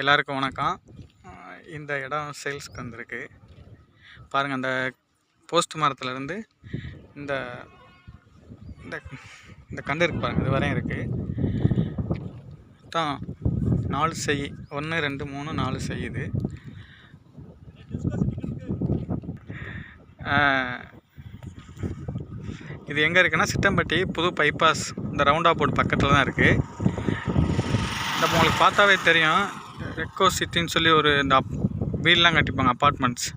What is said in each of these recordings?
எல்லாருக்கும் வணக்கம். இந்த இடம் சேல்ஸ்க்கு வந்திருக்கு. பாருங்கள் அந்த போஸ்ட் மரத்துலேருந்து இந்த இந்த இந்த கண்டு இருக்கு பாருங்கள் இது வரையும் இருக்குது தான் நாலு செய் ஒன்று ரெண்டு மூணு நாலு செய்யுது இது. எங்கே இருக்குன்னா சிட்டம்பட்டி புது பைபாஸ் இந்த ரவுண்டா போர்டு பக்கத்தில் தான் இருக்குது இந்த உங்களுக்கு பார்த்தாவே தெரியும் ரெக்கோ சிட்டின்னு சொல்லி ஒரு இந்த அப் வீடெலாம் கட்டிப்பாங்க அப்பார்ட்மெண்ட்ஸ்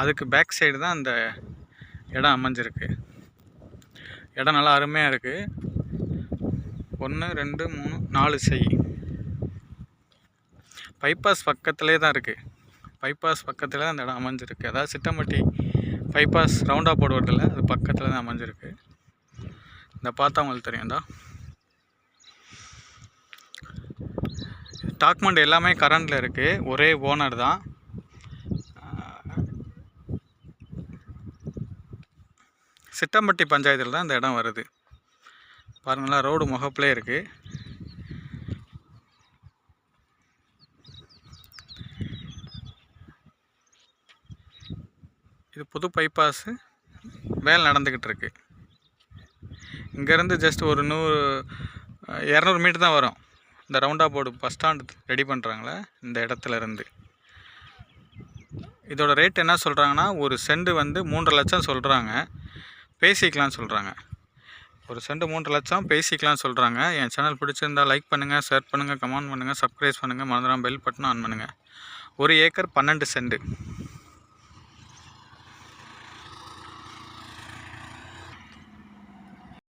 அதுக்கு பேக் சைடு தான் அந்த இடம் அமைஞ்சிருக்கு. இடம் நல்லா அருமையாக இருக்குது ஒன்று ரெண்டு மூணு நாலு செய். பைபாஸ் பக்கத்துலேயே தான் இருக்குது பைபாஸ் பக்கத்தில் தான் அந்த இடம் அமைஞ்சிருக்கு. அதாவது சிட்டம்பட்டி பைபாஸ் ரவுண்டாக போடுவதில்ல அது பக்கத்தில் தான் அமைஞ்சிருக்கு. இந்த பார்த்தா உங்களுக்கு தெரியும்டா டாக்குமெண்ட் எல்லாமே கரண்டில் இருக்குது ஒரே ஓனர் தான். சிட்டம்பட்டி பஞ்சாயத்தில் தான் இந்த இடம் வருது. பாருங்களா ரோடு முகப்பிலே இருக்குது இது புது பைபாஸு வேலை நடந்துக்கிட்டு இருக்கு. இங்கேருந்து ஜஸ்ட் ஒரு நூறு இரநூறு மீட்டர் தான் வரும். இந்த ரவுண்டா போர்டு பஸ் ஸ்டாண்டு ரெடி பண்ணுறாங்களே இந்த இடத்துலருந்து. இதோட ரேட் என்ன சொல்கிறாங்கன்னா ஒரு செண்டு வந்து மூன்றரை லட்சம் சொல்கிறாங்க பேசிக்கலாம்னு சொல்கிறாங்க ஒரு செண்டு மூன்று லட்சம் பேசிக்கலாம்னு சொல்கிறாங்க என் சேனல் பிடிச்சிருந்தா லைக் பண்ணுங்கள் ஷேர் பண்ணுங்கள் கமெண்ட் பண்ணுங்கள் சப்ஸ்கிரைப் பண்ணுங்கள் மறந்துடாமல் பெல் பட்டன் ஆன் பண்ணுங்கள் ஒரு ஏக்கர் பன்னெண்டு செண்டு